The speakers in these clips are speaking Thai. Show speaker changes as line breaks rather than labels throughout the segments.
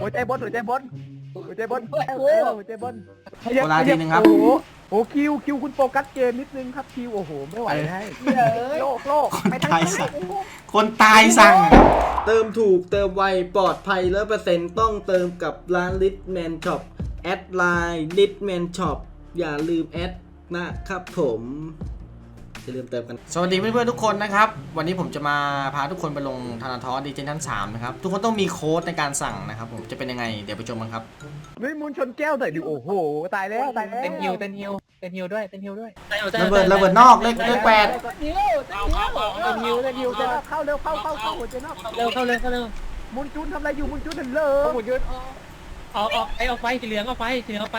หัวใจบนหัวใจบนหัวใจบนเออหัวใจบน
โบราณทีนึงครับ
โอ้โหโอ้คิวคิวคุณโฟกัสเกมนิดนึงครับคิวโอ้โหไม่ไหวให้โลกโลก
คน
ไปทาง
ตาย
ซ้า
สั่
ย
งคนตายสั่ง
เติมถูกเติมไวปลอดภัยร้อยเปอร์เซ็นต์ต้องเติมกับร้านลิทแมนช็อปแอดไลน์ลิทแมนช็อปอย่าลืมแอดนะครับผม อย่าลืมเติมกัน
สวัสดีเพื่อนๆทุกคนนะครับ วันนี้ผมจะมาพาทุกคนไปลงธนาทอดีเจนชั้น3นะครับ ทุกคนต้องมีโค้ดในการสั่งนะครับผมจะเป็นยังไง เดี๋ยวไปชมกันครับ
เฮ้ยมูลชนแก้วหน่อยดิโอ้โหตายแล้วตายแล้ว
เต้นฮิวเต้นฮิวเต้นฮิวด้วยเต้นฮิวด้วย
ระเบิดระเบิดนอกเลขเลขแปด
ฮิวเต้นฮิวเต้นฮิวเต้นฮิวเข้าเร็วเข้าเข้าเข้าหัวใจนอก
เร็วเข้าเร็วเข้าเร็ว
มูลจุนทำอะไรอยู่มูลจุนเห็นเลย
หมุนยืด ออกออกไอออกไฟสีเหลืองออกไฟสีเหลืองออกไฟ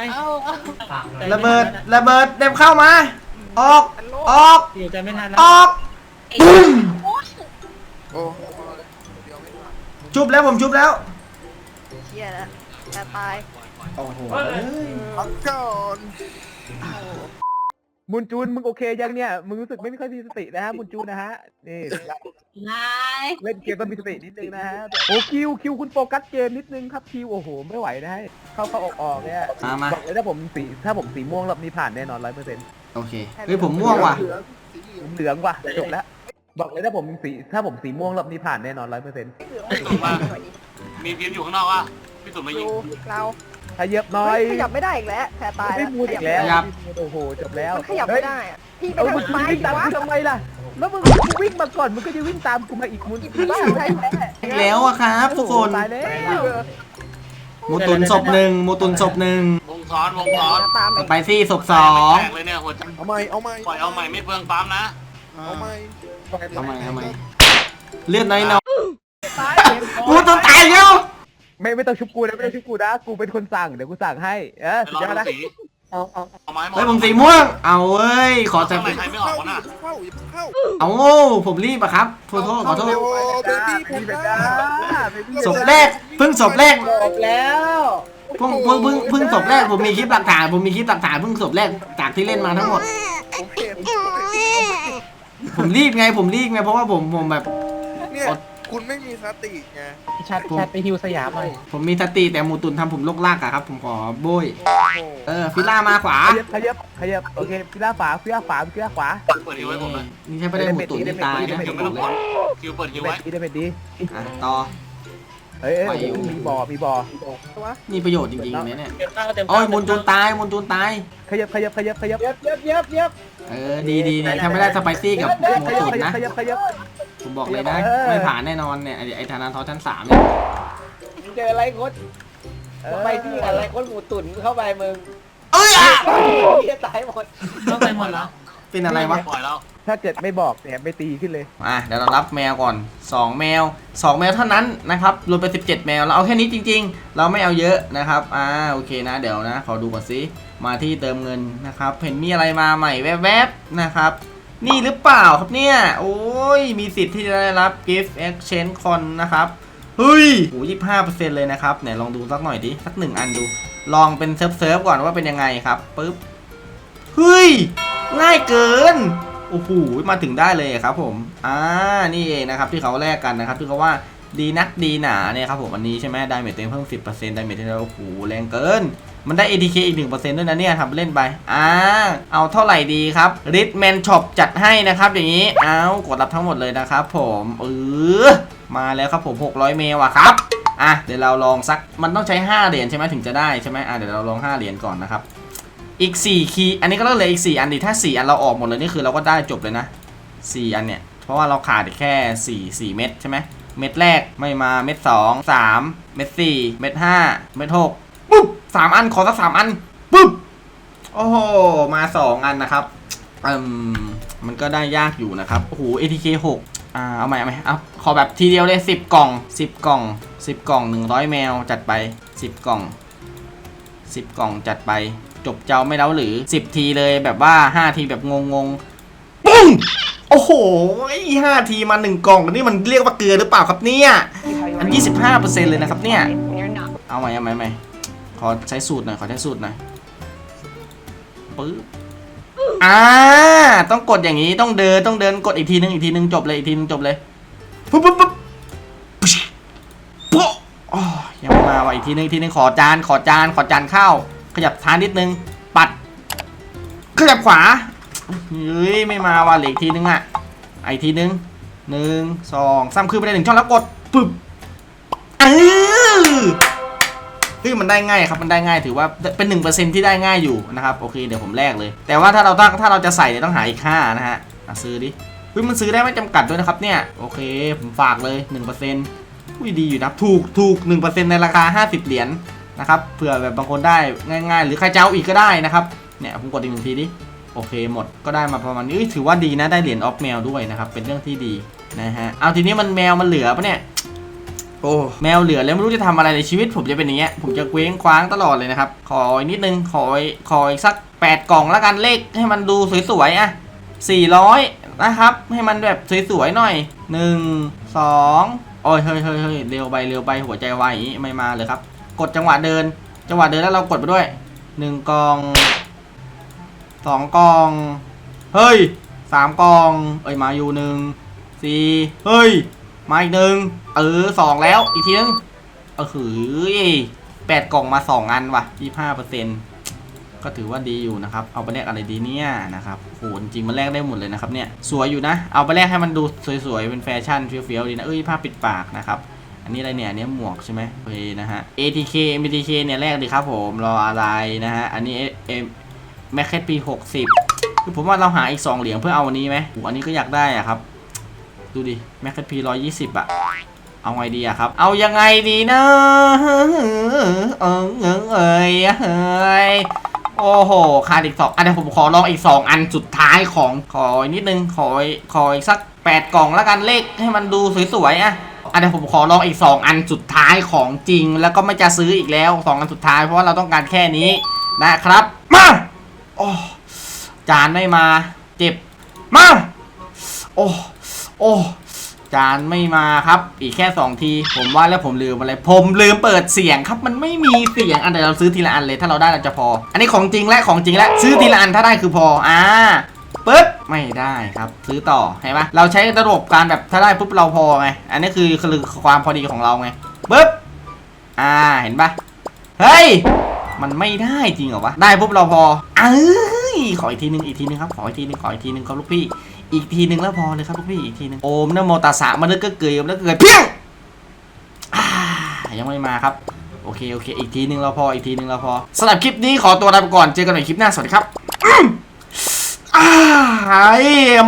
ระเบิดระเบิดเด็บเข้ามา ออก ออก
อยู่ใจไม่ทันแล้
อ
ว
อกปุ้มชุบแล้วผมชุบแล้ว
เชี่ยแล้วจะตาย
โอ้โห
มูลจูนมึงโอเคยังเนี่ย มึงรู้สึกไม่ค่อยมีสตินะฮะมูลจูนนะฮะ นี่
นาย
เล่นเกมต้องมีสตินิดนึงนะฮะ โอ้คิวคิวคุณโฟกัสเกมนิดนึงครับคิวโอ้โหไม่ไหวนะฮะเข้าเข้าออกออกเนี่ย
มามา
บอกเลยถ้าผมสีถ้าผมสีม่วงรอบนี้ผ่านแน่นอนร้อยเปอร์เซ็นต์
โอเคเฮ้ยผมม่วงว่ะ
เหลืองว่ะจบแล้วบอกเลยถ้าผมสีถ้าผมสีม่วงรอบนี้ผ่านแน่นอนร้อยเปอร์เซ็นต์
มีทีมอยู่ข้างนอกวะพี่ตุ๋มมายิ
ดู
ง
เรา
ขยับหน่อย
ขยับไม่ได้อีกแล้วแผลตาย
ไม่มูดอีกแล้วโอ้โหจบแล้ว
มันขยับไม่ได้อะพี่ไป
เอ้ย
ทาง
มึง
ซ้าย
วิ่ง
ดิ
ตาม
วะ
กูทำไมล่ะ แล้วมึงวิ่งมาก่อนมึงก็จะวิ่งตามกูมาอีกมุน
บ้าใช่ไหม
อีกแล้วอะครับ ทุกคน
ตายแล้ว
โมตุนศพหนึ่งโมตุนศพหนึ่ง
วงซ้อนวงซ้อน
ตาม
ส
ไป
ไปซี่ศพสอง
แตกเลยเนี่ยหัวใจ
เอาใหม่เอาใหม่
ปล่อยเอาใหม่ไม่เปลืองปั๊มนะ
เอาใหม่
ทำไมทำไมเลือดน้อยน้อยโมตุนตายแล้ว
ไม่ไม่ต้องชุบกูนะไม่ต้องชุบกูนะกูเป็นคนสั่งเดี๋ยวกูสั่งให้เออ
ไป
สุด
รอย
อด
ดู
นะ
สี
เอาเอา
เอาไม้หมด
เฮ้ยผมสีม่วง เอาเว้ย ขอแต่
ทำไมใครไม่ออกวะน่ะ
เข้าอย่าเข้า
เอาโง่ผมรีบอะครับโทษโทษขอโทษ
โอ้เบบี้
พี่
เพ
เป็น
น
ด้า
ด้า
ศพแรกเพิ่งศพแรก
จบแล้ว
เพิ่งเพิ่งเพิ่งเพิ่งศพแรกผมมีคลิปหลักฐานผมมีคลิปหลักฐานเพิ่งศพแรกจากที่เล่นมาทั้งหมด
ผมเห็น
ผมรีบไงผมรีบไงเพราะว่าผมผมแบบ
เนี่ย คุณไม่มีสติไง
ชัดชัดไปฮิวสยามหน่อย
ผมมีสติแต่หมูตุนทำผมลกลากอะครับ ผมขอโบย เออฟิล่ามาขวา
ขยับขยับขยับโอเคพี่ล่าฝาพี่ล่าฝาพี่ล่าขวา
เปิดฮิวไว้ผมนะ
นี่ใช่ไม่ได้หมูตุนที่ตายนะ
คิว
ผม
ไม่
บ
ต้
อ
อกง
เล
กด
ย
คิวเปิดฮิว
เป็
ไว้
นดีได้เป็นดี
อะต่อ
เอ้ยเอ้ยมีบ่อมีบ่อ
นี่ประโยชน์จริงๆเนี่ยเนี่ย
เต็มข้าวเต็ม
โอ้ยมูลจูนตายมูลจูนตาย
ขยับขยับขยับขยับ
เย็บเย็บเย็บเย็บ
เออดีดีเนี่ยถ้าไม่ได้สไปซี่กับ
ขยับ
หมู
ขยับ
ตุน
ขยับ
นะ
ขยับขยับ
ผมบอกเลยนะ
เออ
ไม่ผ่านแน่นอนเนี่ยไอ้ไอ้ธนาทอชั้นสามเนี่ย
เจออะไรโคตรไปที่อะไรโคตรหมูตุ๋นเข้าไปมึง
เอ้ยอะ
เฮียตายหมดเข้าไปหมดแล้ว
เป็นอะไรวะ
ปล่อยแล้ว
ถ้าเกิดไม่บอกเนี่ยไม่ตีขึ้นเลย
อะเดี๋ยวเรารับแมวก่อน 2 แมว 2 แมวเท่านั้นนะครับรวมเป็น17 แมวเราเอาแค่นี้จริง ๆ เราไม่เอาเยอะนะครับอ่าโอเคนะเดี๋ยวนะขอดูก่อนสิมาที่เติมเงินนะครับ เห็นมีอะไรมาใหม่แวบๆนะครับ นี่หรือเปล่าครับเนี่ย โอ้ย มีสิทธิ์ที่จะได้รับ gift exchange con นะครับ เฮ้ยโหยี่ห้าเปอร์เซ็นต์เลยนะครับไหนลองดูสักหน่อยดิ สักหนึ่งอันดู ลองเป็นเซิร์ฟเซิร์ฟก่อนว่าเป็นยังไงครับปึ๊บ เฮ้ย ง่ายเกิน โอ้โห มาถึงได้เลยครับผม อ่า นี่เองนะครับที่เขาแลกกันนะครับที่เขาว่า ดีนักดีหนาเนี่ยครับผมอันนี้ใช่ไหมได้เมจเต็มเพิ่ม 10%ได้เมจเต็มโอ้โหแรงเกิน มันได้ ATK อีก 1%ด้วยนะเนี่ยทำเล่นไปอ่าเอาเท่าไหร่ดีครับ r i d m a n Shop จัดให้นะครับ อย่างนี้เอากดรับทั้งหมดเลยนะครับผมเออมาแล้วครับผม 600 เมลอะครับอะเดี๋ยวเราลองสักมันต้องใช้ 5 เหรียญใช่ไหมถึงจะได้ใช่ไหมอะเดี๋ยวเราลอง 5 เหรียญก่อนนะครับอีก 4 คีย์อันนี้ก็เหลืออีก 4 อันดิถ้า 4 อันเราออกหมดเลยนี่คือเราก็ได้จบเลยนะ 4 อันเนี่ยเพราะว่าเราขาดแค่ 4 4 เม็ดใช่ไหม เม็ดแรกไม่มาเม็ด2 3เม็ด4เม็ด5เม็ด6ปุ๊บ3อันขอสัก3อันปุ๊บโอ้โหมา2อันนะครับอืมมันก็ได้ยากอยู่นะครับโอ้โห ATK 6อ่าเอาใหม่เอาใหม่เอาขอแบบทีเดียวเลย10กล่อง10กล่อง10กล่อง100แมวจัดไป10กล่อง10กล่องจัดไปจบเจ้าไม่เล้าหรือ10ทีเลยแบบว่า5ทีแบบงงๆปุ้ง โอ้โหห้าทีมา1กล่องนี่มันเรียกว่าเกลือหรือเปล่าครับเนี่ย อัน 25%เลยนะครับเนี่ย เอาใหม่เอาใหม่เอาใหม่ขอใช้สูตรหน่อย ขอใช้สูตรหน่อยปึ๊บอ่า ต้องกดอย่างนี้ ต้องเดิน ต้องเดิน กดอีกทีนึง อีกทีนึง จบเลย อีกทีนึง จบเลยปุ๊บปุ๊บปุ๊บปุ๊บโป๊ะอ๋อยังไม่มาว่ะอีกอีกทีนึง อีกทีนึง ขอจาน ขอจาน ขอจานข้าว ขยับท้ายนิดนึง ปัด ขยับขวา เฮ้ยไม่มาว่ะเหลืออีกทีนึงอะไอะอีกทีนึงหนึ่งสองสามคือไปได้หนึ่งช่องแล้วกดปึ๊บเออคือมันได้ง่ายครับมันได้ง่ายถือว่าเป็นหนึ่งเปอร์เซ็นที่ได้ง่ายอยู่นะครับโอเคเดี๋ยวผมแลกเลย แต่ว่าถ้าเราถ้าถ้าเราจะใส่เนี่ยต้องหาอีกห้านะฮะซื้อดิเฮ้ยมันซื้อได้ไม่จำกัดด้วยนะครับเนี่ยโอเคผมฝากเลยหนึ่งเปอร์เซ็นต์อุ้ยดีอยู่นะถูกถูกหนึ่งเปอร์เซ็นในราคาห้าสิบเหรียญนะครับเผื่อแบบบางคนได้ง่าย ๆ หรือใครเจะเอาอีกก็ได้นะครับเนี่ยผมกดอีกหนึ่งทีดิ โอเคหมดก็ได้มาประมาณนี้ถือว่าดีนะได้เหรียญออฟแมวด้วยนะครับ เป็นเรื่องที่ดีนะฮะเอาทีนี้มันแมวมันเหลือปะเนี่ยโอ้แมวเหลือแล้วไม่รู้จะทำอะไรในชีวิต ผมจะเป็นอย่างเงี้ยผมจะเคว้งคว้างตลอดเลยนะครับ ขออีกนิดนึงขออีกขออีกสัก 8 กล่องแล้วกันเลขให้มันดูสวยๆอะ400 นะครับ ให้มันแบบสวยๆหน่อย 1 2 โอ้ยเฮ้ยเฮ้ยเฮ้ยเร็วไปเร็วไปหัวใจวายไม่มาเลยครับ กดจังหวะเดิน จังหวะเดินแล้วเรากดไปด้วยหนึ่งกล่อง สองกอง เฮ้ยสามกอง เอ้ยมาอยู่หนึ่งสี่เฮ้ย มาอีกหนึ่งเออสองแล้วอีกทีนึงเออหือแปดกล่องมาสองอันว่ะยี่ห้าเปอร์เซ็นต์ก็ถือว่าดีอยู่นะครับ เอาไปแลกอะไรดีเนี่ยนะครับโหจริงมันแลกได้หมดเลยนะครับเนี่ย สวยอยู่นะ เอาไปแลกให้มันดูสวยๆ เป็นแฟชั่นเฟี้ยวๆดีนะ เอ้ยผ้าปิดปากนะครับ อันนี้อะไรเนี่ยอันนี้หมวกใช่ไหมโอเคนะฮะ ATK MTK เนี่ยแลกดีครับผม รออะไรนะฮะ อันนี้ M แม็กแคทปี 60 คือผมว่าเราหาอีก 2 เหรียญเพื่อเอาอันนี้ไหมโอ้อันนี้ก็อยากได้อะครับ ดูดิแม็กแคทปี120อะเอาไงดีอะครับ เอายังไงดีนะเออเออเอยเอยโอ้โหขาดอีกสองอันนี้ผมขอลองอีก2อันสุดท้ายของขออีกนิดนึงขอขออีกสัก8กล่องแล้วกันเลขให้มันดูสวยๆอะอันนี้ผมขอลองอีก2อันสุดท้ายของจริง แล้วก็ไม่จะซื้ออีกแล้ว2อันสุดท้ายเพราะว่าเราต้องการแค่นี้นะครับ มา โอ้จานไม่มาเจ็บมา โอ้โอ้จานไม่มาครับ อีกแค่ 2 ที ผมว่าแล้วผมลืมอะไร ผมลืมเปิดเสียงครับ มันไม่มีเสียง อันเดี๋ยวเราซื้อทีละอันเลย ถ้าเราได้เราจะพอ อันนี้ของจริงและของจริงและ ซื้อทีละอันถ้าได้คือพอ อ่าปึ๊บ ไม่ได้ครับ ซื้อต่อ เห็นไหมเราใช้ระบบการแบบถ้าได้ปุ๊บเราพอไง อันนี้คือคือความพอดีของเราไงปึ๊บ อ่า เห็นปะเฮ้ย มันไม่ได้จริงเหรอวะ ได้ปุ๊บเราพอเอ้ยขออีกทีนึงอีกทีนึงครับ ขออีกทีนึงขออีกทีนึงครับลูกพี่ อีกทีนึงแล้วพอเลยครับลูกพี่อีกทีนึงโอมนะโมตัสสะมันก็เกยมันก็เกยเพี้ยงยังไม่มาครับ โอเคโอเค อีกทีนึงเราพออีกทีนึงเราพอสำหรับคลิปนี้ขอตัวลาไปก่อนเจอกันใหม่คลิปหน้าสวัสดีครับอืมอ่าไอ้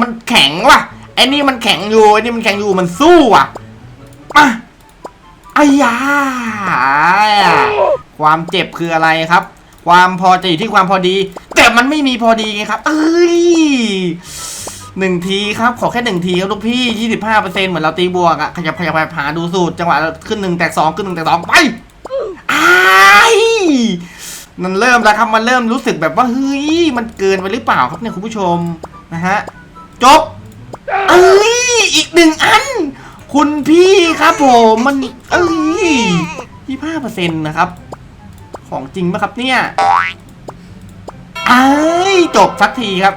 มันแข็งว่ะไอ้นี่มันแข็งอยู่ไอ้นี่มันแข็งอยู่มันสู้ว่ะอะอายา ความเจ็บคืออะไรครับ ความพอจะอยู่ที่ความพอดี แต่มันไม่มีพอดีไงครับ เอ้ยหนึ่งทีครับ ขอแค่หนึ่งทีครับลูกพี่ยี่สิบห้าเปอร์เซ็นต์เหมือนเราตีบวกอะขยับขยับขยับหาดูสูตรจังหวะขึ้นหนึ่งแตกสองขึ้นหนึ่งแตกสองไปอ้ายมันเริ่มแล้วครับมันเริ่มรู้สึกแบบว่าเฮ้ยมันเกินไปหรือเปล่าครับเนี่ยคุณผู้ชมนะฮะจบเอ้ยอีกหนึ่งอัน คุณพี่ครับผมมันเอ้ยยี่ห้าเปอร์เซ็นต์นะครับ ของจริงปะครับเนี่ยไอ้จบสักทีครับ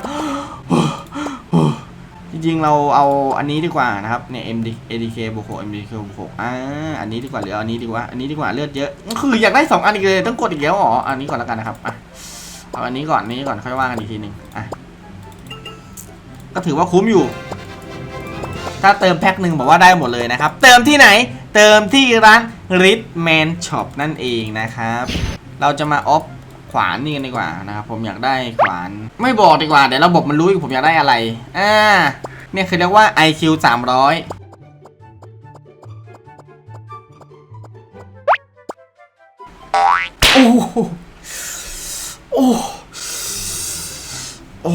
จริงๆเราเอาอันนี้ดีกว่านะครับ เนี่ย MD ADK บวก6 MDK บวก6อ่า อันนี้ดีกว่าหรืออันนี้ดีกว่า อันนี้ดีกว่าเลือดเยอะ คืออยากได้สองอันอีกเลยต้องกดอีกแล้วเหรออันนี้ก่อนแล้วกันนะครับอะเอาอันนี้ก่อนนี้ก่อนค่อยว่ากันอีกทีหนึ่งอะ ก็ถือว่าคุ้มอยู่ ถ้าเติมแพ็คหนึ่งบอกว่าได้หมดเลยนะครับ เติมที่ไหน เติมที่ร้าน Ritman Shop นั่นเองนะครับ เราจะมาออฟขวานนี่กันดีกว่านะครับผมอยากได้ขวาน ไม่บอกดีกว่าเดี๋ยวระบบมันรู้อยู่ผมอยากได้อะไรอ่าเนี่ยคือเรียกว่า IQ 300โอ้โหโอ้โอ้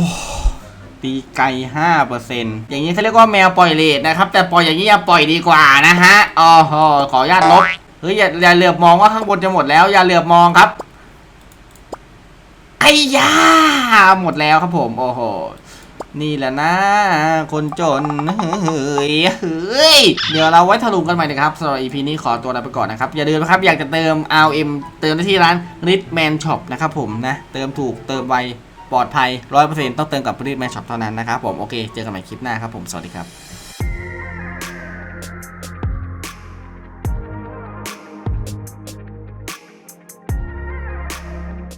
ตีไกลห้าเปอร์เซ็นต์อย่างนี้เขาเรียกว่าแมวปล่อยเลทนะครับ แต่ปล่อยอย่างนี้อย่าปล่อยดีกว่านะฮะอ๋อขอขออนุญาตลบ เฮ้ยอย่าอย่าเหลือบมองว่าข้างบนจะหมดแล้ว อย่าเหลือบมองครับไอ้ยาหมดแล้วครับผม โอ้โหนี่แหละนะ คนจนเฮ้ยเฮ้ยเดี๋ยวเราไว้ถลุงกันใหม่นะครับสำหรับ EP นี้ขอตัวลาไปก่อนนะครับ อย่าลืมนะครับ อยากจะเติม RM เติมได้ที่ร้าน Ritman Shop นะครับผมนะ เติมถูกเติมไวปลอดภัย 100%ต้องเติมกับ Ritman Shop เท่านั้นนะครับผม โอเค เจอกันใหม่คลิปหน้าครับผม สวัสดีครับ